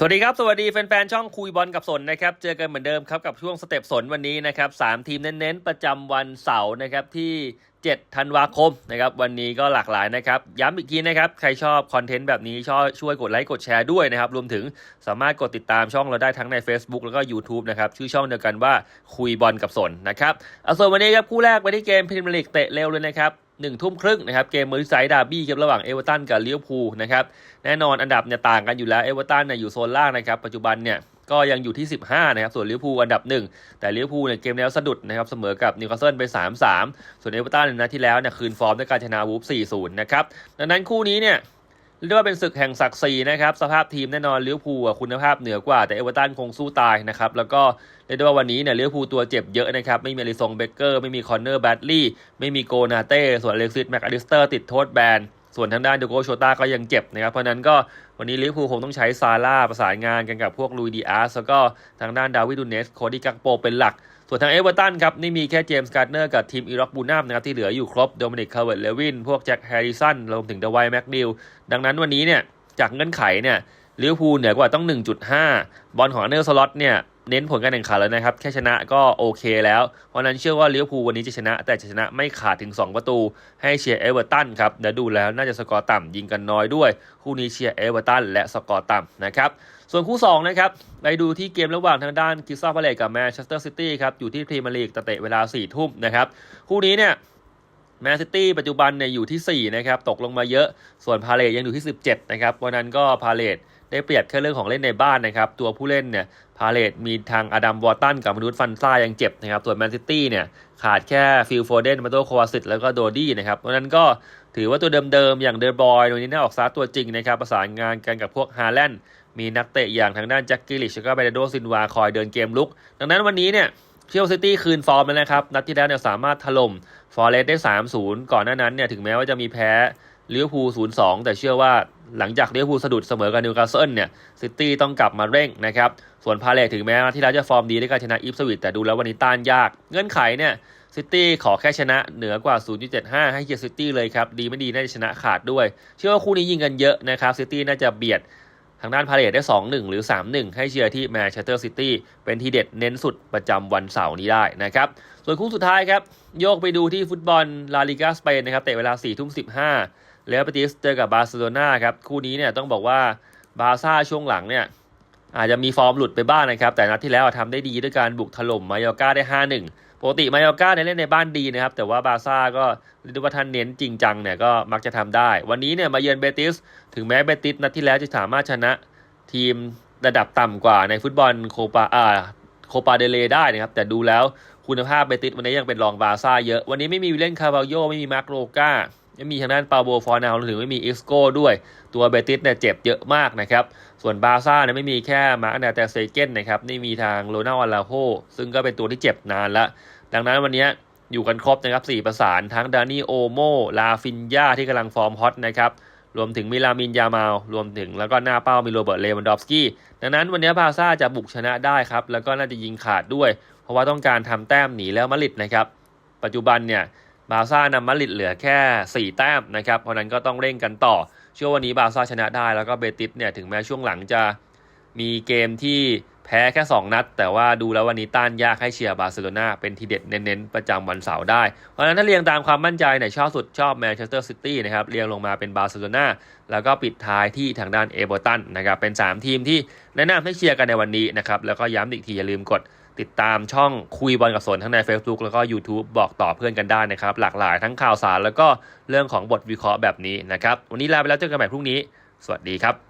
สวัสดีครับ สวัสดีแฟนๆ ช่องคุยบอลกับสนนะครับ เจอกันเหมือนเดิมครับกับช่วงสเต็ปสนวันนี้นะครับสามทีมเน้นๆ ประจำวันเสาร์นะครับที่ 7 ธันวาคมนะครับวันนี้ก็หลากหลายนะครับ ย้ำอีกทีนะครับ ใครชอบคอนเทนต์แบบนี้ช่วยช่วยกดไลค์กดแชร์ด้วยนะครับ รวมถึงสามารถกดติดตามช่องเราได้ทั้งใน Facebook แล้วก็ YouTube นะครับชื่อช่องเดียวกันว่าคุยบอลกับสนนะครับเอาส่วนวันนี้ครับคู่แรกไปที่เกมพรีเมียร์ลีกเตะเร็วเลยนะครับ หนึ่งทุ่มครึ่งนะครับเกมเมอร์ไซด์ดาร์บี้ครับระหว่างเอเวอร์ตันกับลิเวอร์พูลนะครับแน่นอนอันดับเนี่ยต่างกันอยู่แล้วเอเวอร์ตันเนี่ยอยู่โซนล่างนะครับปัจจุบันเนี่ยก็ยังอยู่ที่ 15 นะครับ ส่วนลิเวอร์พูลอันดับ 1 แต่ลิเวอร์พูลเนี่ยเกมแล้วสะดุดนะครับ เสมอกับนิวคาสเซิลไป 3-3 ส่วนเอเวอร์ตันในนัดที่แล้วเนี่ยคืนฟอร์มด้วยการชนะวูฟ4-0 นะครับ ดังนั้นคู่นี้เนี่ย เรียกว่าเป็นศึกแห่งศักดิ์ศรีนะครับ สภาพทีมแน่นอนลิเวอร์พูลคุณภาพเหนือกว่า แต่เอเวอร์ตันคงสู้ตายนะครับ แล้วก็เรียกได้ว่าวันนี้เนี่ยลิเวอร์พูลตัวเจ็บเยอะนะครับ ไม่มีอลิซงเบเกอร์ ไม่มีคอนเนอร์แบดลี่ ไม่มีโกนาเต้ ส่วนอเล็กซิสแม็กอลิสเตอร์ติดโทษแบน ส่วนทางด้านเดโกโชต้าก็ยังเจ็บนะครับ เพราะนั้นก็วันนี้ลิเวอร์พูลคงต้องใช้ซาร่าประสานงานกันกับพวกลุยดีอาร์สแล้วก็ทางด้านดาวิดดูเนสโคดี้กักโปเป็นหลัก ส่วนทางเอเวอร์ตันครับ นี่มีแค่เจมส์การ์เนอร์กับทีมอิรักบูนัมนะครับที่เหลืออยู่ครบโดมินิกคาร์เวิร์ดเลวินพวกแจ็คแฮร์ริสันรวมถึงเดวายแม็กนิลดังนั้นวันนี้เนี่ยจากเงื่อนไขเนี่ยลิเวอร์พูลเหนือกว่าต้อง 1.5 บอลของเนอร์สล็อตเนี่ย เน้นผลการแข่งขันแล้วนะครับ แค่ชนะก็โอเคแล้ว เพราะนั้นเชื่อว่าลิเวอร์พูลวันนี้จะชนะ แต่จะชนะไม่ขาดถึง 2 ประตู ให้เชียร์เอเวอร์ตันครับเดี๋ยวดูแล้วน่าจะสกอร์ต่ำยิงกันน้อยด้วย คู่นี้เชียร์เอเวอร์ตันและสกอร์ต่ำนะครับส่วนคู่2นะครับไปดูที่เกมระหว่างทางด้านคริสตัลพาเลตกับแมนเชสเตอร์ซิตี้ครับอยู่ที่พรีเมียร์ลีกเตะเวลา4ทุ่มนะครับคู่นี้เนี่ยแมนซิตี้ปัจจุบันเนี่ยอยู่ที่4นะครับตกลงมาเยอะส่วนพาเลตยังอยู่ที่ 17นะครับวันนั้นก็พาเลต ได้เปรียบแค่เรื่องของเล่นในบ้านนะครับ ตัวผู้เล่นเนี่ยพาเลตมีทางอดัมวอร์ตันกับมนุษย์ฟันซ่ายังเจ็บนะครับ ส่วนแมนซิตี้เนี่ยขาดแค่ฟิลโฟเดนมาโตโควาสิตแล้วก็โดดี้นะครับเพราะนั้นก็ถือว่าตัวเดิมๆ อย่างเดอร์บอยวันนี้น่าออกซาร์ตัวจริงนะครับ ประสานงานกันกับพวกฮาแลนด์มีนักเตะอย่างทางด้านแจ็คกิลิชก็เบรโดซินวาคอยเดินเกมลุก ดังนั้นวันนี้เนี่ยเชลซิตี้คืนฟอร์มแล้วนะครับ นัดที่แล้วเนี่ยสามารถถล่มฟอร์เรสได้ 3-0 ก่อนหน้านั้นเนี่ยถึงแม้ว่าจะมีแพ้ ลิเวอร์พูล0-2แต่เชื่อว่าหลังจากเลี้ยวภูสะดุดเสมอกับนิวคาสเซิลเนี่ยซิตี้ต้องกลับมาเร่งนะครับส่วนพาเลทถึงแม้ว่าที่แล้วจะฟอร์มดีด้วยการชนะอิฟสวิตแต่ดูแล้ววันนี้ต้านยาก เงื่อนไขเนี่ยซิตี้ขอแค่ชนะเหนือกว่า 0.75 ให้เกียร์ซิตี้เลยครับ ดีไม่ดีน่าจะชนะขาดด้วย เชื่อว่าคู่นี้ยิงกันเยอะนะครับซิตี้น่าจะเบียด ทางด้านพาเลทได้ 2-1 หรือ 3-1 ให้เชียร์ที่แมนเชสเตอร์ซิตี้เป็นทีเด็ดเน้นสุดประจำวันเสาร์นี้ได้นะครับ ส่วนคู่สุดท้ายครับ โยกไปดูที่ฟุตบอลลาลิกาสเปนนะครับเตะเวลา4ทุ่ม15แล้วปติสเจอกับบาร์เซโลนาครับ คู่นี้เนี่ยต้องบอกว่าบาร์ซ่าช่วงหลังเนี่ย อาจจะมีฟอร์มหลุดไปบ้างนนะครับ แต่นัดที่แล้วทำได้ดีด้วยการบุกถล่มมายอร์กาได้ 5-1 ปกติมายอร์กาเนี่ยเล่นในบ้านดีนะครับ แต่ว่าบาร์ซ่าก็เรียกได้ว่าท่านเน้นจริงจังเนี่ยก็มักจะทำได้ วันนี้เนี่ยมาเยือนเบติส ถึงแม้เบติสนัดที่แล้วจะสามารถชนะทีมระดับต่ำกว่าในฟุตบอลโคปาอ่าโคปาเดเลได้นะครับ แต่ดูแล้วคุณภาพเบติสวันนี้ยังเป็นรองบาร์ซ่าเยอะ วันนี้ไม่มีวิลเลนคาร์บาโยไม่มีมาร์โรกา ไม่มีทางด้านปาโบฟอร์นาวหรือไม่มีเอิสโก้ด้วย ตัวเบติสเนี่ยเจ็บเยอะมากนะครับ ส่วนบาร์ซ่าเนี่ยไม่มีแค่มาร์กนาแต่เซเกนนะครับนี่มีทางโรนัลอาลาโฮซึ่งก็เป็นตัวที่เจ็บนานละดังนั้นวันนี้อยู่กันครบนะครับสี่ประสานทั้งดานี่โอโมลาฟินยาที่กำลังฟอร์มฮอตนะครับรวมถึงมิลามินยามาลรวมถึงแล้วก็หน้าเป้ามีโรเบิร์ตเลวันดอฟสกี้ดังนั้นวันนี้บาร์ซ่าจะบุกชนะได้ครับ แล้วก็น่าจะยิงขาดด้วย เพราะว่าต้องการทำแต้มหนีแล้วมาริดนะครับ ปัจจุบันเนี่ย บาร์ซ่านำมาริดเหลือแค่ 4 แต้มนะครับ เพราะนั้นก็ต้องเร่งกันต่อ เชื่อวันนี้บาร์ซ่าชนะได้ แล้วก็เบติสเนี่ยถึงแม้ช่วงหลังจะมีเกมที่แพ้แค่ 2 นัด แต่ว่าดูแล้ววันนี้ต้านยากให้เชียร์บาร์เซโลนาเป็นทีเด็ดเน้นๆ ประจำวันเสาร์ได้ เพราะฉะนั้นถ้าเรียงตามความมั่นใจเนี่ยชอบสุดชอบแมนเชสเตอร์ซิตี้นะครับเรียงลงมาเป็นบาร์เซโลนาแล้วก็ปิดท้ายที่ทางด้านเอเวอร์ตันนะครับเป็น 3 ทีมที่แนะนำให้เชียร์กันในวันนี้นะครับแล้วก็ย้ำอีกทีอย่าลืมกด ติดตามช่องคุยบอลกับสนทั้งใน Facebook แล้วก็ YouTube บอกต่อเพื่อนกันได้นะครับ หลากหลายทั้งข่าวสารแล้วก็เรื่องของบทวิเคราะห์แบบนี้นะครับ วันนี้ลาไปแล้วเจอกันใหม่พรุ่งนี้ สวัสดีครับ